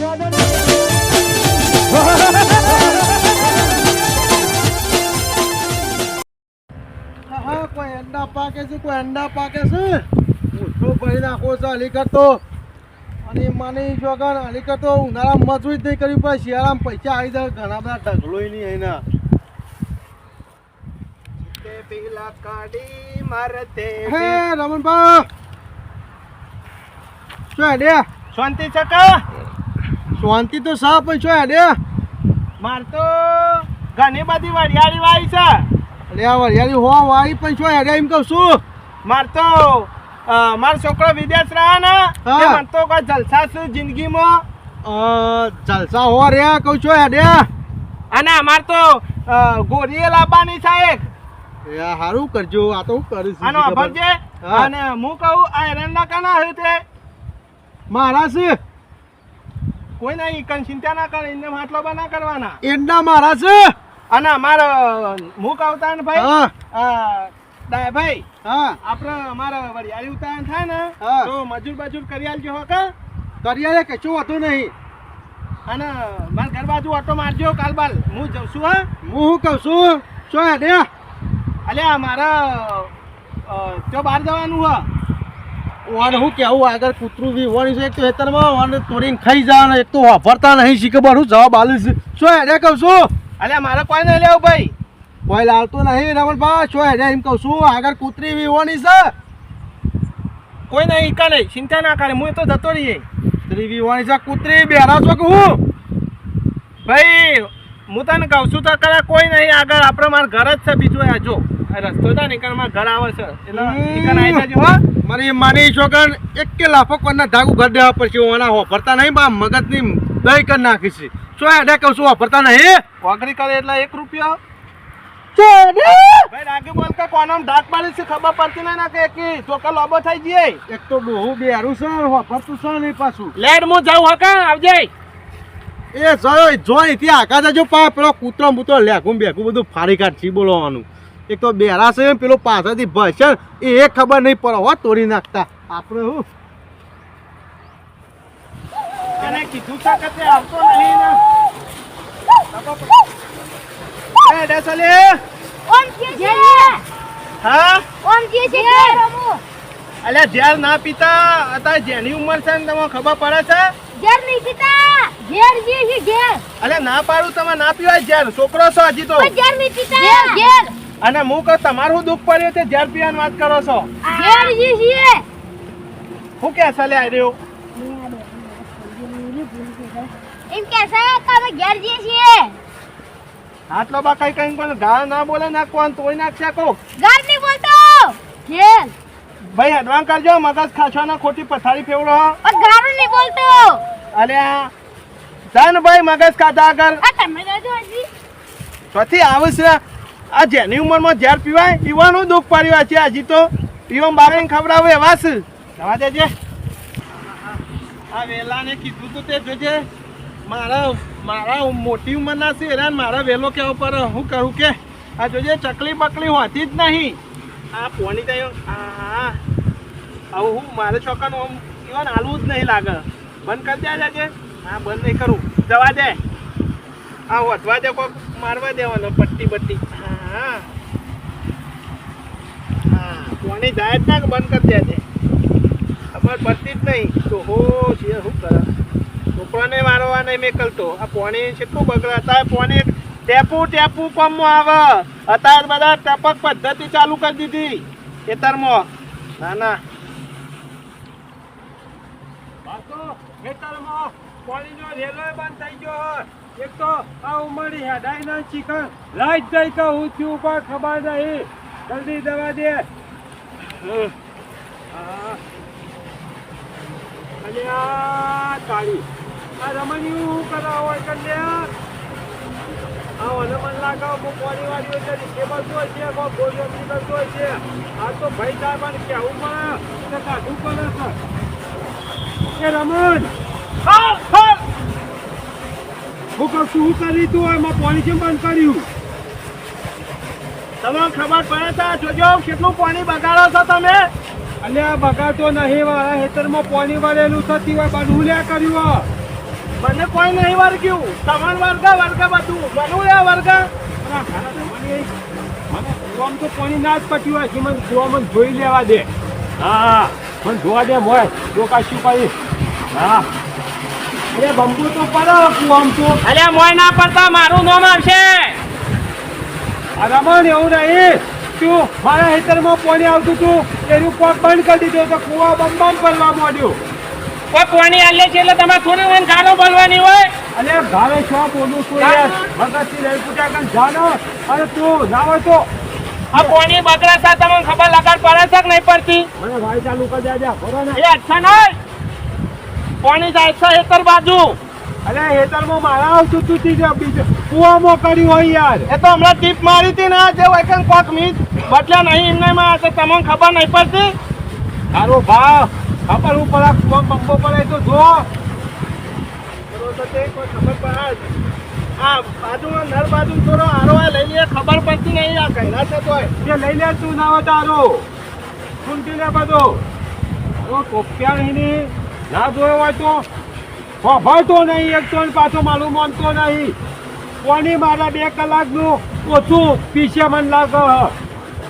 કોઈ અંડા પાકે છે કોઈ અંડા પાકે છે ઉઠો ભરી નાખો છે અલી કરતો અને માની જોગણ અલી કરતો ઉનાળા મજૂરી નહીં કરવી પડે શિયાળામાં પૈસા આવી જાય ઘણા બધા ઢગલોય નહીં એના કાઢી મારતે હે રમણભા શું શાંતિ છકા શાંતિ તો સા શું હેડે? માર તો ઘણી બધી વરિયાળી વાઈ છે. અરે આ વરિયાળી હો વાય પણ શું હેડે એમ કહું છું. માર તો મારો છોકરો વિદેશ રહે ને. મને તો કોઈ જલસા છે જિંદગીમાં? જલસા હો રે કહું છું હેડે. અને અમાર તો ગોરીએ લાવવાની છે એક. એ સારું કરજો આ તો હું કરીશ. આનો અભર છે. અને હું કહું આ એરંડા કાના હે તે? મારા છે? કોઈ નહીં કન ચિંતા ના કરે એને માટલો બના કરવાના. એના મારા છે? અને મારો હું અવતાર ભાઈ હા. ડાય ભાઈ હા. આપણે અમારા વરિયાળી ઉતારણ થાય ને હા. તો મજૂર બજૂર કરી આલજો હો કે? કરિયારે કશું હતું નહીં? અને મારા ઘર બાજુ ઓટો મારજો કાલ બાલ હું જઉં છું હા? હું શું કહું છું? શું અલ્યા મારા જો તો બહાર જવાનું હા? વાને હું કેવું આગળ કૂતરું વીવવાની છે એક તો હેતરમાં વાને તોડીને ખાઈ જવાના એક તો વાપરતા નહીં શીખે બરું જવાબ છે શું હેડે કહું છું? અલ્યા મારે કોઈ નહીં લેવું ભાઈ. કોઈ લાવતું નહીં રમણભા શું હેડે એમ કહું છું આગળ કૂતરી બી વીવવાની છે. કોઈ નહીં કા નહીં ચિંતા ના કરે હું તો જતો રહીએ. કૂતરી વીવવાની છે કૂતરી બેરા છો કે હું? ભાઈ હું તને કહું છું તો કરે કોઈ નહીં આગળ આપણે મારા ઘર જ છે બીજું આ જો રસ્તો છે ને મારા ઘર આવે છે એટલે નીકળ આવી જજો હો મારી માની છોકન એક કે લાફો કોના ધાગુ ઘર દેવા પડશે ઓના વાપરતા નહીં બા મગજની દહીં કરી નાખી છે. શું હેડે કહું છું વાપરતા નહીં વગડી કરે એટલે એક રૂપિયો? ભાઈ રાગે બોલ કે કોનામ પાડી છે ખબર પડતી નહીં ના કે એકી તો લોબો થઈ જઈએ એક તો ડોહું બેરું છે વાપરતું છે નહીં પાછું. લેડ હું જાઉં હકા આવજે. એ જોયો જોઈ ત્યાં આકા જજો પા પેલો કૂતરો મૂતરો લેખું બેખું બધું ફારી કાઢી બોલવાનું? એક તો બેરા છે પેલો પાછળથી ભસે એ ખબર નહીં પડે હો તોડી નાખતા. આપણે હું? કીધું છે કે આવતો નહીં ને. ડેસલે! ઓમ કે હા! ઓમ કે છે અલ્યા ઝેર ના પીતા. અત્યારે જેની ઉંમર છે ને તમને ખબર પડે છે? ઘેર નહીં પીતા. ઘેર જે છે ઘેર અલ્યા ના પાડું તમે ના પીવાય ઝેર. છોકરો છો હજી તો. ઝેર નહીં પીતા. ઘેર ઘેર અને હું કહું તમારું દુઃખ પડ્યું તે ઝેર પીવાની વાત કરો છો. ઘેર જે છે શું કે છે લે રહ્યો? એમ કે છે તમે ઘેર જે છે આટલો બા કઈ કઈ કોઈ ગાળ ના બોલે ના કોણ તોય નાખશે કો ઘર નહીં બોલતો. ઘેર. ભાઈ એડવાન્સ કરજો મગજ ખાશો ખોટી પથારી ફેવડો. ઘર નહીં બોલતો. અલ્યા જાન ભાઈ મગજ ખાધા આગળ. આ તમે તો હજી. ચોથી આવે છે. આ જેની ઉંમરમાં ઝેર પીવાય પીવાનું દુઃખ પડ્યું છે હજી તો પીવા બારે ખવડાવે એવા છે. જવા દેજે. આ વેલાને કીધું તું તે જોજે. મારા મારા મોટી ઉંમરના છે એના મારા વેલો કેવો પર હું કરું કે? આ જોજે, ચકલી બકલી હોતી જ નહીં. આ પોણી તો આ આવું હું મારે છોકરાનું આમ ઇવન હાલવું જ નહીં લાગે. બંધ કરી દે જાજે હા બંધ નહીં કરું. જવા દે. આ વધવા દે, કોક મારવા દેવાનો, પટ્ટી બટ્ટી. કોની જાય જ ના બંધ કરી દે છે? ખબર પડતી જ નહીં. તો હો છે શું કરે? છોકરાને મારવા નહીં મેકલતો આ પોણી કેટલું બગડે? અત્યારે પોણી ટેપુ ટેપુ કોમમાં આવે. અત્યારે બધા ટપક પદ્ધતિ ચાલુ કરી દીધી ખેતરમાં. ના ના. ખેતરમાં પાણીનો રેલો બંધ થઈ ગયો હોય. એક તો આ ઉમરી હે ના ચિકન લાઈટ જાય કે થયું, પણ ખબર નહીં. જલ્દી દવા દે. અને આ કાળી. આ રમણીયું હું કરાવો હોય કન્યા આ? મને મન લાગે હું કોની વાળી હોય છે કેબલ તો છે કોઈ ગોળીઓ નીકળતો છે. આ તો ભાઈ સાહેબ કેવું પડે. કે કાઢવું પડે છે. એ રમણ! હા! હા શું કરી તું એમાં પાણી કેમ બંધ કર્યું? તમે ખબર પડે તા જોજો કેટલું પાણી બગાડો છો તમે? અલ્યા બગાડતો નહીં વાળા હેતરમાં પાણી વળેલું થતી હોય બધું લ્યા કર્યું મને મને કોઈ નહીં વર્ગ્યું તમાર વર્ગ વર્ગ બધું. બનવું લ્યા વર્ગ. મને કુવામાં તો પાણી ના જ પટ્યું હોય કે મને કુવામાં જોઈ લેવા દે. હા મને જોવા દે મોય. જો કાશું કરી. હા. અરે બંબુ તો પડો કુવામાં તો. અલ્યા મોય ના પડતા મારું નામ આવશે. રમણ એવું નહીં. શું? મારા હેતરમાં પાણી આવતું હતું એનું પગ બંધ કરી દીધો તો કુવા બમ બમ કરવા માંડ્યો. કોઈ પાણી આલે છે એટલે તમારે થોડી વાર ગાળો બોલવાની હોય. અને ઘરે છો બોલું છું યાર. ભગતસિંહ પૂજા કન જાનો. અને તું ના હોય તો. આ પાણી બગડા તમને ખબર લગાડ પડે છે કે નહીં પડતી? મને ભાઈ ચાલુ કરી દેજા બરોબર એ અચ્છા નહીં. પાણી જાય છે હેતર બાજુ? અરે હેતરમાં મારા આવતું તું તી બીજું કુવામાં કર્યું હોય યાર. એ તો હમણાં ટીપ મારી હતી ને જે વૈકન કોક મીત બદલ્યા નહીં એમને માં તો તમને ખબર નહીં પડતી? તારો ભાવ. ખબર હું પડા કુવા બંબો પડે તો જો. તો તે કોઈ ખબર પડે આ બાજુમાં નર બાજુ થોડો આરો આ લઈ લે ખબર પડતી નહીં આ કહેલા છે તોય. જે લઈ લે તું ના હોય તારો સુનતી લે બધો. ઓ કોપ્યાણીની ના જોયો હોય તો? ખબર નહીં, એક તો પાછો માલુમ માનતો નહીં. કોની મારા બે કલાકનું ઓછું પીછે મને લાગે?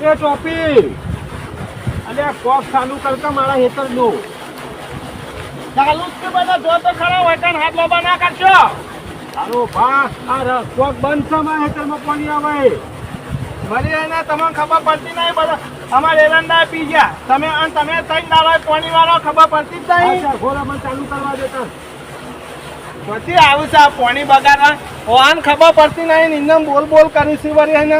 એ ટોપી. અને કોક ચાલુ કરતા મારા હેતરનું. ચાલુ જ બધા, જો તો ખરા વૈકન હાથ લોબા ના કરશો. તારો ભા, આ કોક બંધ છે મારા હેતરમાં પાણી આવે? ભલે એના તમને ખબર પડતી નહીં, બધા અમારે એરંડા પી ગયા. તમે અને તમે ત્રણ દાડા પાણી વાળો ખબર પડતી જ નહીં. ઘોડા ચાલુ કરવા દેતા પછી આવું છે આ પાણી બગાડવા ઓન ખબર પડતી નહીં નિંદમ બોલ બોલ કરી છે વરી એને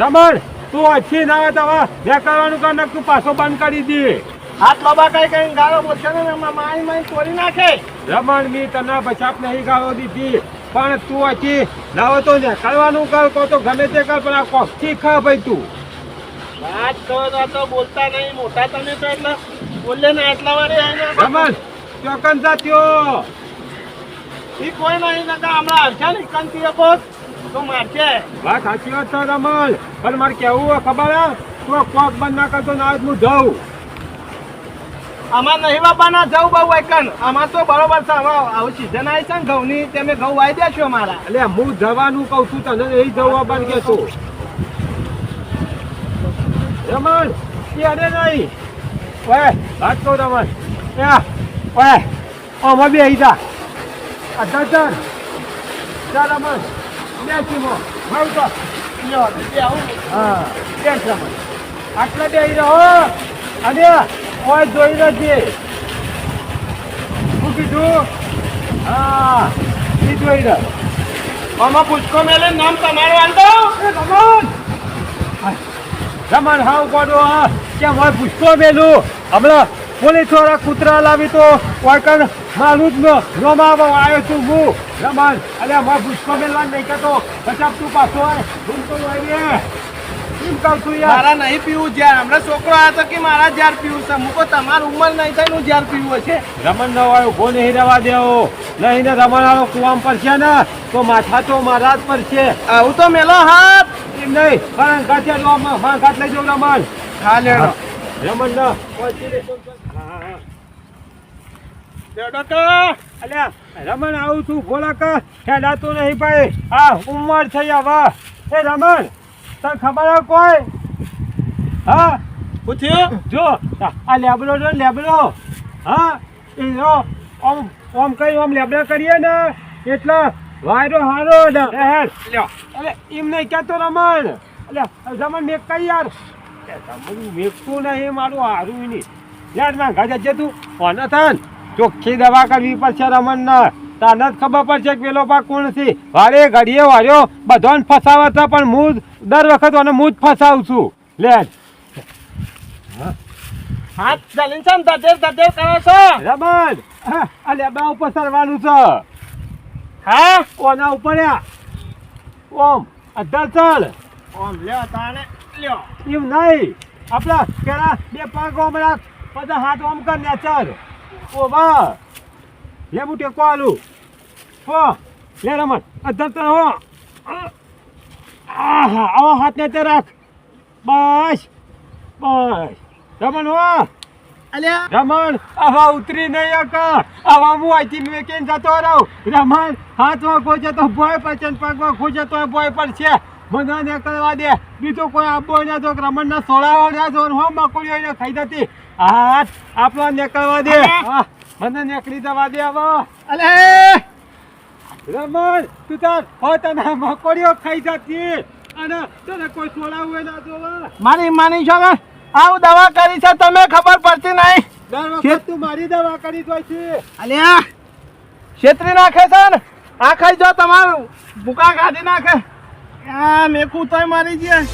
રમણ તું અચ્છી ના આવે તો બે કરવાનું કર તું પાછો બંધ કરી દે. હાથ લોબા કઈ કઈ ગાળો બોલશે ને એમાં માઈ માઈ તોડી નાખે. રમણ મી તને બચાપ નહીં ગાળો દીધી. પણ તું અચ્છી ના હોય તો કરવાનું કર કો તો ગમે તે કર પણ આ કોકથી ખા ભાઈ તું? વાત કરો તો બોલતા નહીં મોટા તમે તો એટલે બોલે ને એટલા વારે રમણ ચોકન ઈ કોઈ નહીં નકા હમણાં આવશે ને કંતી બોસ તો મારશે. વાત સાચી વાત છે રમણ પણ મારે કેવું હોય ખબર હે? તું કોક બંધ ના કરતો ના હું જાઉં. આમાં નહીં બાપાના જવું બહુ વૈકન આમાં તો બરોબર છે આમાં આવું સિઝન આવી છે ને ઘઉંની તમે ઘઉં વાઈ દેશો મારા. એટલે હું જવાનું કહું છું તને એ જવા બંધ કે તું. રમણ એ અરે નહીં. ઓય વાત કહું રમણ. એ ઓય આમાં બે જા. અઢાર ચાર ચાર રમણ. બે ચીમો ભાવ તો. હા બે રમણ. આટલા બે રહો. અને ઓય જોઈ રહેજે શું કીધું? હા એ જોઈ રહે આમાં પૂછકો મેલે નામ તમારું એ રમણ. રમણ હાવ કોડો કેમ હોય પૂછતો મેલું. હમણાં પોલીસવાળા કૂતરા લાવી તો કોઈકણ મારું જ ન. રોમાવા આવ્યો છું હું. રમણ અરે મારે પૂછતો મેલવા નહીં કહેતો. પચાસ તું પાછો ભૂલતો હોય રે કહું છું યાર. મારા નહીં પીવું જ્યાર. હમણાં છોકરો આવ્યો તો કે મારા જ્યાર પીવું છે. મૂકો તમારું ઉંમર નહીં થાય હું જ્યાર પીવું છે રમણ નો વાળો નહીં રહેવા દેવો. નહીં ને રમણ વાળો કુવામ પર છે ને તો માથા તો મારા જ પર છે આવું તો મેલો હાથ. નહીં કારણ ગાંઠિયા જોવામાં માં લઈ જાઉં રમણ હા. લેડો રમણ ના અલ્યા રમણ આવું છું ભોલા કા. ખેલાતું નહીં ભાઈ. આ ઉંમર થઈ હવે એ રમણ તને ખબર હે કોઈ? હા? પૂછ્યું? જો. આ લેબડો જો લેબડો હા? એ આમ ઓમ ઓમ કઈ આમ લેબડા કરીએ ને? એટલે વાયરો હારો એટલે એમ નહીં કહેતો રમણ. એટલે રમણ મેક કઈ યાર. રમણ મેકતું નહીં મારું હારું નહીં. યાર ના ગાજા છે તું કોને થાન ચોખ્ખી દવા કરવી પડશે રમણ ના તને જ ખબર પડશે કે પેલો પાક કોણ છે. વારે ઘડીએ વાર્યો બધાને ફસાવા હતા પણ હું દર વખત અને હું જ ફસાવું છું. લે. હાથ ચાલીને છે ને ધધેર ધધેર કરો છો. રમણ. અલે બા ઉપર સરવાનું છે. હા? ઓના ઉપર ઓમ ચાલ. ઓમ લ્યો તાણે લ્યો. એમ નહીં. આપણા પેલા બે પગ ઓમ રાખ બધા હાથ ઓમ કર ને ચાલ. ઓ વાહ લે હું ટેકો આલું હો લે રમણ અઢાર ચાલ હો. આહા આવો હાથ ને તે રાખ. બસ બસ. રમણ હો. અલ્યા. રમણ આવા ઉતરી નહીં અકા આવા હું અહીંથી વેકીને જતો રહું. રમણ હાથમાં ખોજે તો ભોય પડશે ને પગમાં ખોજે તો ભોય પડશે મને ને કરવા દે. બીજું કોઈ આબો ના તો રમણના સોળાઓ ના જો હો મકોડીઓ એને ખાઈ જતી. હાથ આપણો નીકળવા દે. મને નીકળી જવા દે હવે અલે રમણ તું તાર હો તને મકોડીઓ ખાઈ જતી. અને તને કોઈ સોળાવું ના જોવા. મારી માની છોકરા આવું દવા કરી છે તમે ખબર પડતી નહીં. દર વખત તું મારી દવા કરી દો છે. અલ્યા છેતરી નાખે છે ને? આ જો તમારું ભૂકા કાઢી નાખે. આ મેકું તોય મારી ગયા.